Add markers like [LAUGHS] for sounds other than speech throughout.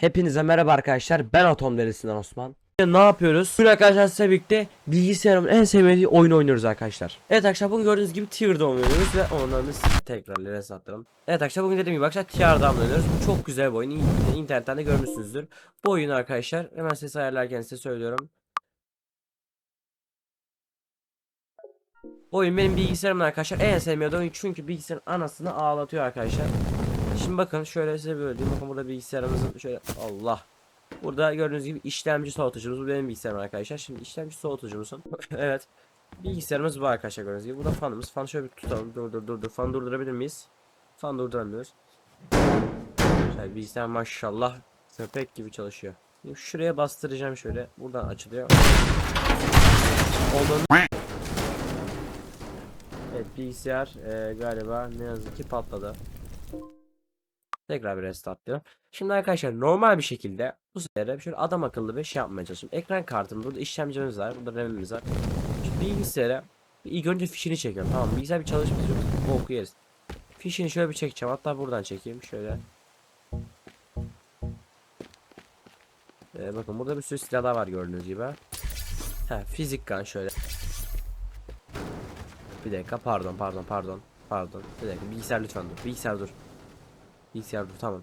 Hepinize merhaba arkadaşlar. Ben Atom Derisi'nden Osman. Ne yapıyoruz? Bugün arkadaşlar size birlikte bilgisayarımın en sevmediği oyunu oynuyoruz arkadaşlar. Evet arkadaşlar bugün gördüğünüz gibi Tier'da oynuyoruz ve ondan da sizi tekrar reset attıralım. Evet arkadaşlar bugün dediğim gibi arkadaşlar Tier'da oynuyoruz. Bu çok güzel bir oyun. İn- İnternetten de görmüşsünüzdür. Bu oyunu arkadaşlar hemen ses ayarlarken size söylüyorum. Bu oyun benim bilgisayarımın arkadaşlar en sevmediğim oyun çünkü bilgisayarın anasını ağlatıyor arkadaşlar. Şimdi bakın şöyle size diyeyim. Bakın burada bilgisayarımızın şöyle Allah. Burada gördüğünüz gibi işlemci soğutucumuz. Bu benim bilgisayarım arkadaşlar. Şimdi işlemci soğutucumuzun. [LAUGHS] evet. Bilgisayarımız bu arkadaşlar gördüğünüz gibi. Bu da fanımız. Fanı şöyle bir tutalım. Dur dur dur dur. Fan durdurabilir miyiz? Fan durduramıyoruz. Şöyle bilgisayar maşallah köpek gibi çalışıyor. Şimdi şuraya bastıracağım şöyle. Buradan açılıyor. Onun Evet bilgisayar e, galiba ne yazık ki patladı. Tekrar bir restart. Şimdi arkadaşlar normal bir şekilde bu sefer şöyle adam akıllı bir şey yapmaya çalışıyorum. Ekran kartım burada işlemcimiz var. Burada RAM'imiz var. Şimdi bilgisayara ilk önce fişini çekiyorum. Tamam bilgisayar bir çalışması yok. Boku. Fişini şöyle bir çekeceğim. Hatta buradan çekeyim. Şöyle. Ee, bakın burada bir sürü silahlar var gördüğünüz gibi. Ha fizik gun şöyle. Bir dakika pardon pardon pardon. Pardon. Bir dakika bilgisayar lütfen dur. Bilgisayar dur. Bilgisayar dur tamam.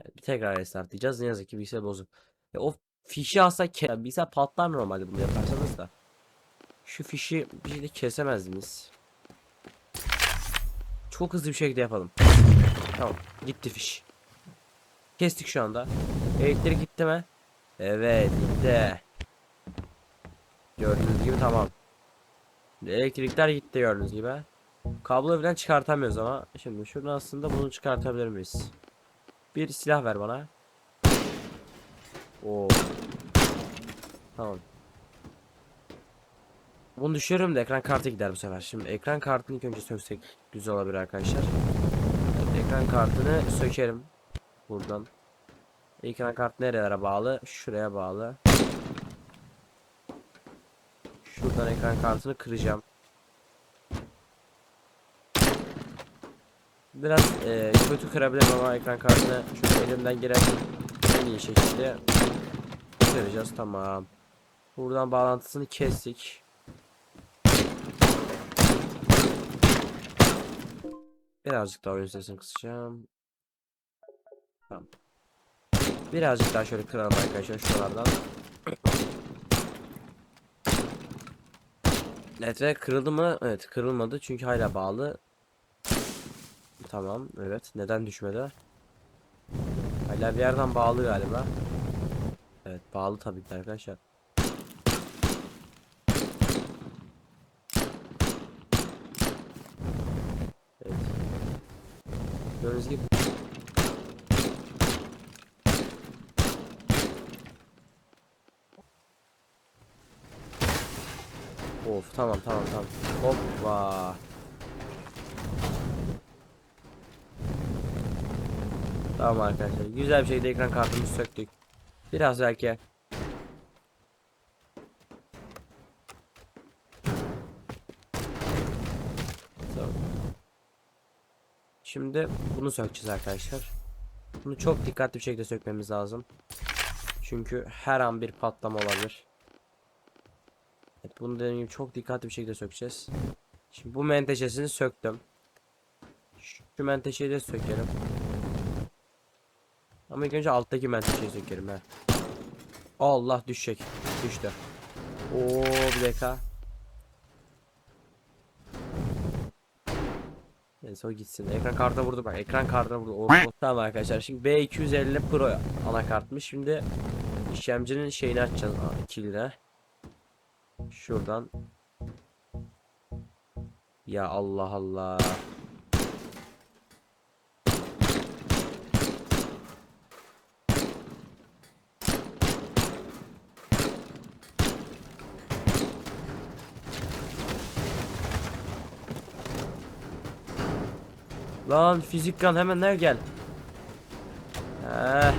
Evet, bir tekrar restart diyeceğiz. Ne yazık ki bilgisayar bozuk. Ya o fişi alsa ke bilgisayar patlar normalde bunu yaparsanız da. Şu fişi bir şekilde kesemez miyiz? Çok hızlı bir şekilde yapalım. Tamam. Gitti fiş. Kestik şu anda. Elektrik gitti mi? Evet gitti. Gördüğünüz gibi tamam. Elektrikler gitti gördüğünüz gibi. Kablo falan çıkartamıyoruz ama. Şimdi şuradan aslında bunu çıkartabilir miyiz? Bir silah ver bana. Oo. Tamam. Bunu düşürürüm de ekran kartı gider bu sefer. Şimdi ekran kartını ilk önce söksek güzel olabilir arkadaşlar. Evet, ekran kartını sökerim. Buradan. Ekran kartı nerelere bağlı? Şuraya bağlı. Şuradan ekran kartını kıracağım. Biraz eee, kötü kırabilirim ama ekran kartını şöyle elimden gelen en iyi şekilde kıracağız. Tamam. Buradan bağlantısını kestik. Birazcık daha oyun sesini kısacağım. Tamam. Birazcık daha şöyle kıralım arkadaşlar şuralardan. Evet ve kırıldı mı? Evet kırılmadı çünkü hala bağlı. Tamam evet neden düşmedi? Hala bir yerden bağlı galiba. Evet bağlı tabii ki arkadaşlar. Evet. Gördüğünüz gibi Of tamam tamam tamam. Hoppa. Tamam arkadaşlar. Güzel bir şekilde ekran kartımızı söktük. Biraz belki. Şimdi bunu sökeceğiz arkadaşlar. Bunu çok dikkatli bir şekilde sökmemiz lazım. Çünkü her an bir patlama olabilir. Evet, bunu dediğim gibi çok dikkatli bir şekilde sökeceğiz. Şimdi bu menteşesini söktüm. Şu menteşeyi de sökerim. Ama ilk önce alttaki menteşeyi sökerim he. Allah düşecek. Düştü. Oo bir dakika. Neyse o gitsin. Ekran kartına vurdu bak. Ekran kartına vurdu. Oo. Tamam arkadaşlar. Şimdi B250 Pro anakartmış. Şimdi işlemcinin şeyini açacağız. Aa, kilidine. Şuradan. Ya Allah Allah. Lan fizik kan hemen ner gel. Heh.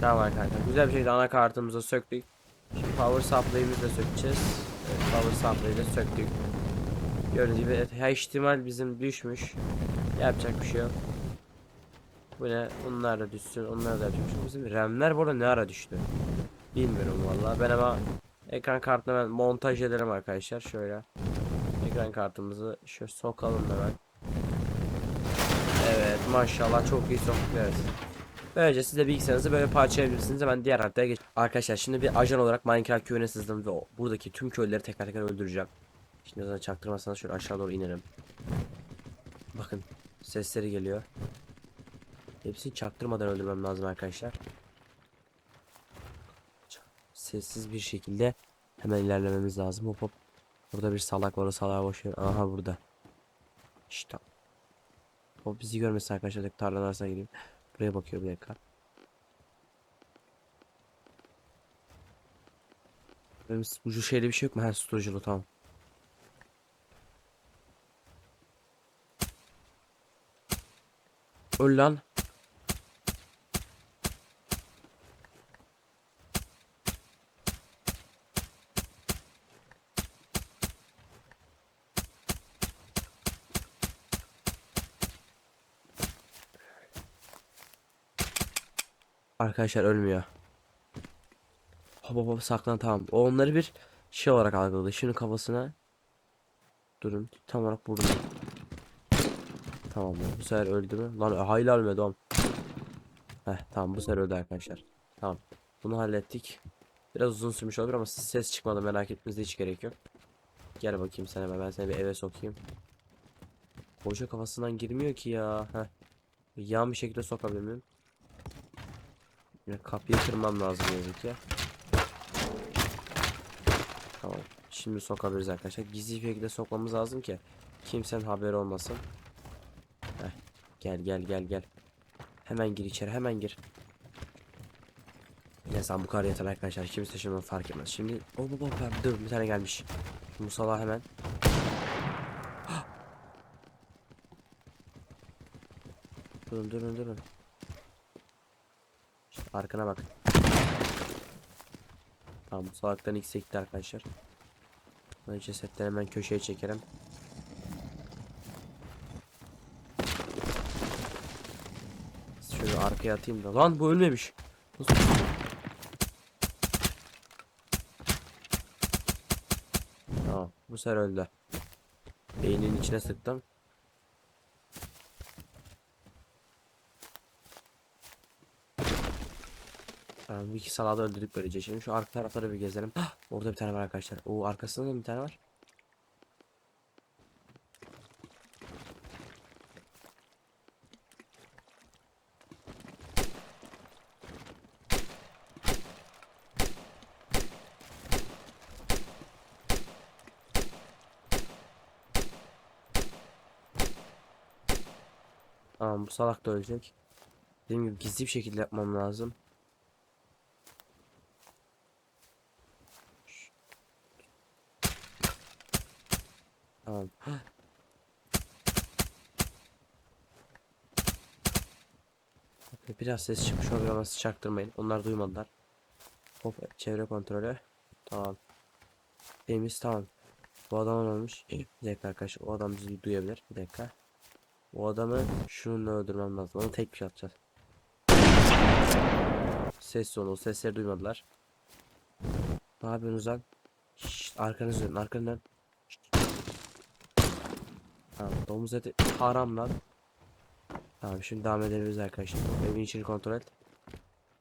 Tamam arkadaşlar güzel bir şekilde anakartımızı söktük. Şimdi power supply'ımızı da sökeceğiz. Evet, power supply'ı da söktük. Gördüğünüz gibi ihtimal bizim düşmüş. Yapacak bir şey yok. Bu ne? Bunlar da düşsün. Onlar da yapacağım. Şu bizim RAM'ler bu arada ne ara düştü? Bilmiyorum vallahi. Ben ama ekran kartını ben montaj ederim arkadaşlar. Şöyle. Ekran kartımızı şöyle sokalım hemen. Evet maşallah çok iyi soktuk evet. Böylece siz de bilgisayarınızı böyle parçalayabilirsiniz. Hemen diğer haritaya geç. Arkadaşlar şimdi bir ajan olarak Minecraft köyüne sızdım ve buradaki tüm köylüleri teker teker öldüreceğim. Şimdi zaten çaktırmasanız şöyle aşağı doğru inerim. Bakın sesleri geliyor. Hepsini çaktırmadan öldürmem lazım arkadaşlar. Sessiz bir şekilde hemen ilerlememiz lazım. Hop hop. Burada bir salak var o salağı boş ver. Aha burada. İşte. O bizi görmesin arkadaşlar. Tarlanın arasına gireyim. Buraya bakıyor bir dakika. Benim ucu şeyde bir şey yok mu? Ha susturuculu tamam. Öl lan. Arkadaşlar ölmüyor. Hop hop saklan tamam. O onları bir şey olarak algıladı. Şunun kafasına durun. Tam olarak vurdum. Tamam bu sefer öldü mü? Lan hayli ölmedi oğlum. Heh tamam bu sefer öldü arkadaşlar. Tamam. Bunu hallettik. Biraz uzun sürmüş olabilir ama ses çıkmadı merak etmenize hiç gerek yok. Gel bakayım sen hemen ben seni bir eve sokayım. Koca kafasından girmiyor ki ya. Heh. Yan bir şekilde sokabilir miyim? Yine kapıyı kırmam lazım yazık ya. Tamam. Şimdi sokabiliriz arkadaşlar. Gizli bir şekilde sokmamız lazım ki kimsenin haberi olmasın. Heh. Gel gel gel gel. Hemen gir içeri hemen gir. Sen bu kadar yeter arkadaşlar. Kimse şimdi fark etmez. Şimdi o bu bu dur bir tane gelmiş. Musala hemen. [GASPS] durun durun durun. Arkana bak. Tamam bu salaktan ilk sekti arkadaşlar. Ben cesetten hemen köşeye çekerim. Şöyle arkaya atayım da. Lan bu ölmemiş. Nasıl? Tamam bu sefer öldü. Beyninin içine sıktım. Tamam bir iki salağı da öldürdük böylece. Şimdi şu arka tarafları bir gezelim. Hah, orada bir tane var arkadaşlar. Oo arkasında da bir tane var. Tamam bu salak da ölecek. Dediğim gibi gizli bir şekilde yapmam lazım. Tamam. Biraz ses çıkmış olabilir ama siz çaktırmayın. Onlar duymadılar. Hop çevre kontrolü. Tamam. Temiz tamam. Bu adam olmuş. Bir dakika arkadaşlar. O adam bizi duyabilir. Bir dakika. O adamı şununla öldürmem lazım. Onu tek bir atacağız. Ses sonu. Sesleri duymadılar. Ne yapıyorsunuz lan? Şşt, arkanızı dönün. Arkanızı Tamam domuz eti haram lan. Tamam şimdi devam edebiliriz arkadaşlar. Evin içini kontrol et.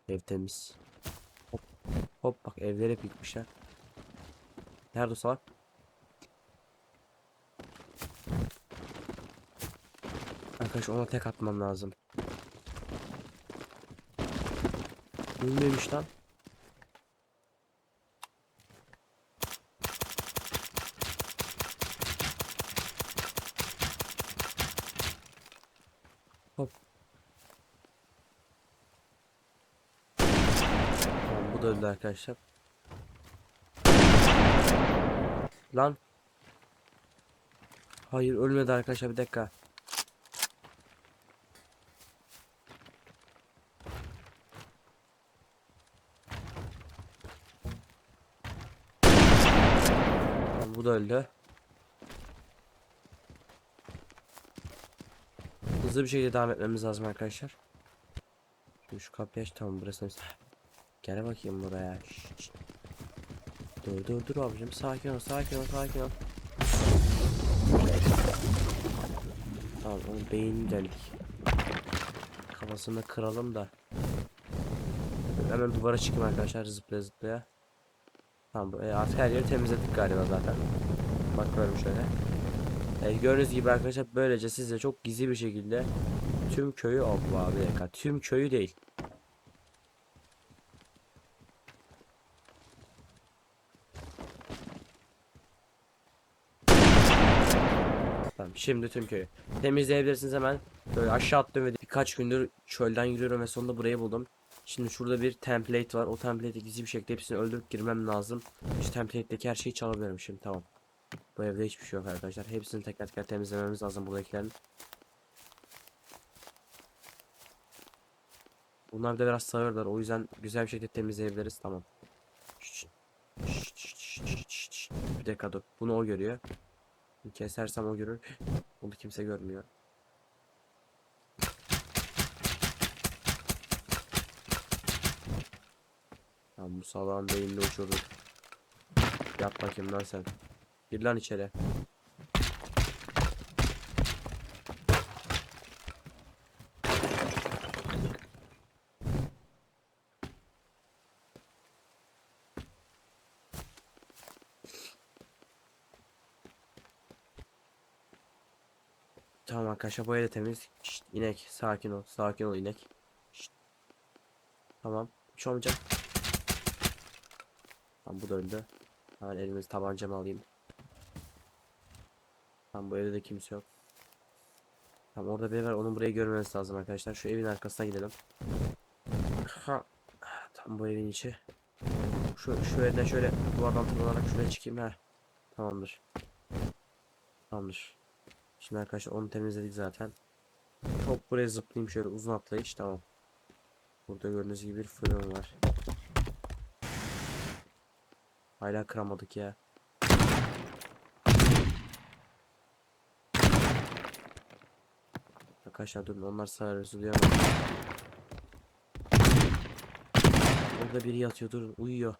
Ev temiz. Hop hop bak evleri hep yıkmışlar. Nerede o salak? Arkadaş ona tek atmam lazım. Ölmemiş lan. Öldü arkadaşlar. Lan. Hayır ölmedi arkadaşlar bir dakika. Tamam, bu da öldü. Hızlı bir şekilde devam etmemiz lazım arkadaşlar. Şu kapıyı aç tamam burası. Gel bakayım buraya. Şşt. Dur dur dur abicim sakin ol sakin ol sakin ol. Tamam onun beynini delik. Kafasını kıralım da. Hemen duvara çıkayım arkadaşlar zıplaya zıplaya. Tamam e, artık her yeri temizledik galiba zaten. Bakıyorum şöyle. E, gördüğünüz gibi arkadaşlar böylece size çok gizli bir şekilde tüm köyü Allah bir dakika tüm köyü değil. Tamam şimdi tüm köyü temizleyebilirsiniz hemen. Böyle aşağı attım ve birkaç gündür çölden yürüyorum ve sonunda burayı buldum. Şimdi şurada bir template var. O template'i gizli bir şekilde hepsini öldürüp girmem lazım. Şu template'deki her şeyi çalabilirim şimdi tamam. Bu evde hiçbir şey yok arkadaşlar. Hepsini teker teker temizlememiz lazım buradakilerin. Bunlar da biraz sağırlar. O yüzden güzel bir şekilde temizleyebiliriz. Tamam. Bir dakika dur. Bunu o görüyor. Kesersem o görür. Bunu kimse görmüyor. Tamam bu salağın beynini uçurduk. Yap bakayım lan sen. Gir lan içeri. Tamam arkadaşlar bu evde temiz. Şşt, inek sakin ol sakin ol inek. Şşt. Tamam bir şey olmayacak. Tamam bu da öldü. Hemen elimiz tabancamı alayım. Tamam bu evde de kimse yok. Tamam orada biri var onun burayı görmemesi lazım arkadaşlar. Şu evin arkasına gidelim. Ha. Tam bu evin içi. Şu şu evden şöyle duvardan tırmanarak şuraya çıkayım ha. Tamamdır. Tamamdır. Şimdi arkadaşlar onu temizledik zaten. Hop buraya zıplayayım şöyle uzun atlayış tamam. Burada gördüğünüz gibi bir fırın var. Hala kıramadık ya. Arkadaşlar durun onlar sarısı duyamam. Orada biri yatıyor durun uyuyor.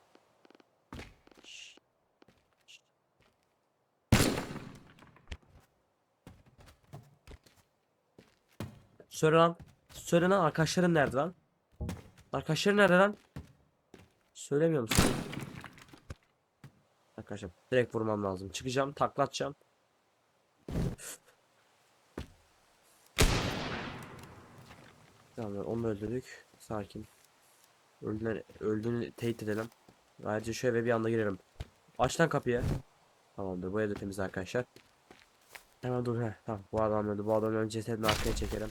Söyle lan. Söyle lan arkadaşların nerede lan? Arkadaşların nerede lan? Söylemiyor musun? Arkadaşlar direkt vurmam lazım. Çıkacağım, taklatacağım. Tamam, onu öldürdük. Sakin. Öldüğünü, öldüğünü teyit edelim. Ayrıca şu eve bir anda girelim. Aç lan kapıyı. Tamamdır, bu ev de temiz arkadaşlar. Hemen dur he. Tamam, bu adam öldü. Bu adamın önce cesedini arkaya çekelim.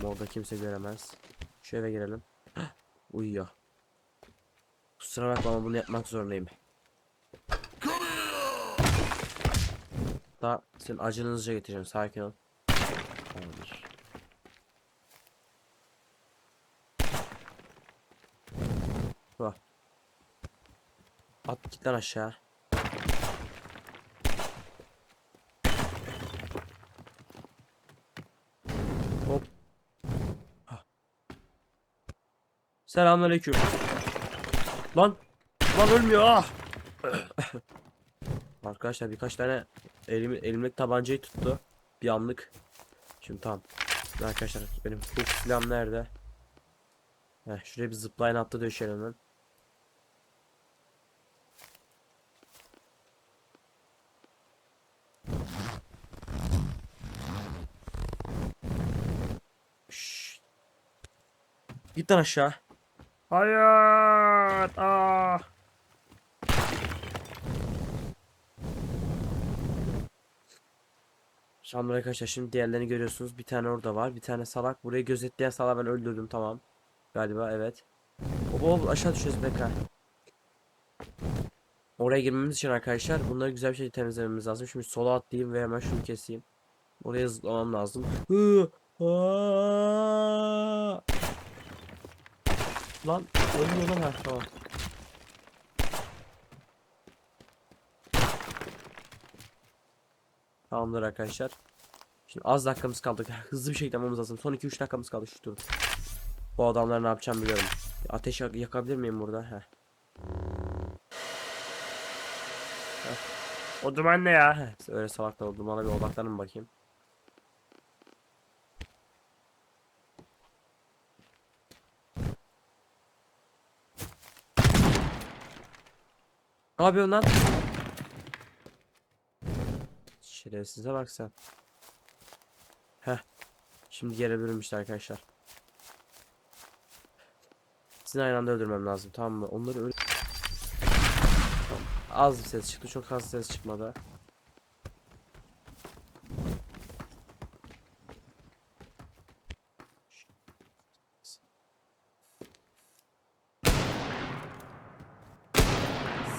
Tamam, orada kimse göremez. Şu eve girelim. [GASPS] Uyuyor. Kusura bakma ama bunu yapmak zorundayım. Da senin acını hızlıca getireceğim. Sakin ol. Tamamdır. At git lan aşağı. Hop. Hah. Selamünaleyküm. Lan. Lan ölmüyor ah. [COUGHS] Arkadaşlar birkaç tane elim, elimdeki tabancayı tuttu. Bir anlık. Şimdi tamam. Şimdi Arkadaşlar benim hook silahım nerede? Heh, şuraya bir zipline attı döşeyelim. Şşş. Git lan aşağı. Hayır. Ah. Şimdi arkadaşlar şimdi diğerlerini görüyorsunuz. Bir tane orada var. Bir tane salak. Burayı gözetleyen salağı ben öldürdüm tamam. Galiba evet. Hop aşağı düşeceğiz dakika. Oraya girmemiz için arkadaşlar bunları güzel bir şekilde temizlememiz lazım. Şimdi sola atlayayım ve hemen şunu keseyim. Oraya zıplamam lazım. Hı! Lan ölmüyor lan ha tamam. Tamamdır arkadaşlar. Şimdi az dakikamız kaldı. [LAUGHS] Hızlı bir şekilde yapmamız lazım. Son 2-3 dakikamız kaldı şu tur. Bu adamları ne yapacağım biliyorum. Ateş yak- yakabilir miyim burada? Heh. Heh. O duman ne ya? Heh, Öyle salaklar o dumana bir odaklanın bakayım. Ne yapıyorsun lan? Şerefsize bak sen. Heh. Şimdi gelebilirim işte arkadaşlar. Sizin aynı anda öldürmem lazım tamam mı? Onları öyle... Az bir ses çıktı. Çok az ses çıkmadı.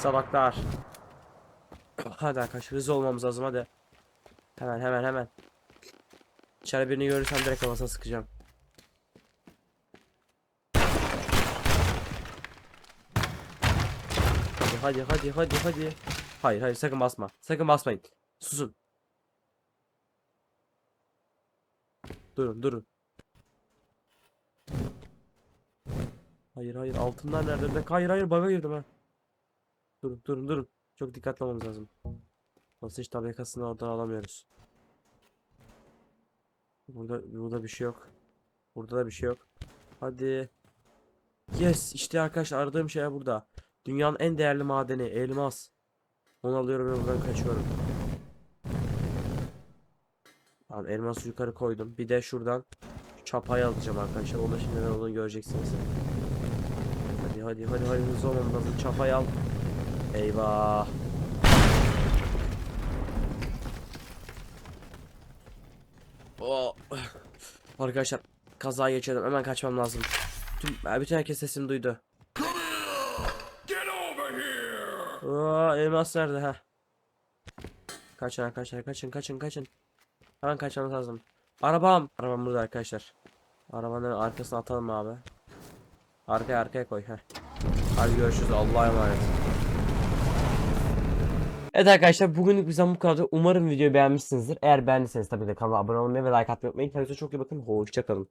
Salaklar. Hadi arkadaşlar hızlı olmamız lazım hadi. Hemen hemen hemen. İçeri birini görürsem direkt kafasına sıkacağım. Hadi hadi hadi hadi hadi. Hayır hayır sakın basma. Sakın basmayın. Susun. Durun durun. Hayır hayır altınlar nerede? Hayır hayır bug'a girdim ha. Durun durun durun. Çok dikkatli olmamız lazım. Basınç tabakasını oradan alamıyoruz. Burada burada bir şey yok. Burada da bir şey yok. Hadi. Yes işte arkadaşlar aradığım şey burada. Dünyanın en değerli madeni elmas. Onu alıyorum ve buradan kaçıyorum. Tamam elması yukarı koydum. Bir de şuradan şu çapayı alacağım arkadaşlar. Onu şimdi ben onu göreceksiniz. Hadi hadi hadi hadi hızlı olmamız lazım. Çapayı al. Eyvah. Oh. Arkadaşlar kaza geçirdim. Hemen kaçmam lazım. Tüm, bütün herkes sesimi duydu. Aa, elmas nerede ha? Kaçın arkadaşlar kaçın kaçın kaçın. Hemen kaçmamız lazım. Arabam. Arabam burada arkadaşlar. Arabanın arkasına atalım abi. Arkaya arkaya koy. Heh. Hadi görüşürüz. Allah'a emanet. Evet arkadaşlar bugünlük bizden bu kadar. Umarım videoyu beğenmişsinizdir. Eğer beğendiyseniz tabii de kanala abone olmayı ve like atmayı unutmayın. Kendinize çok iyi bakın. Hoşçakalın.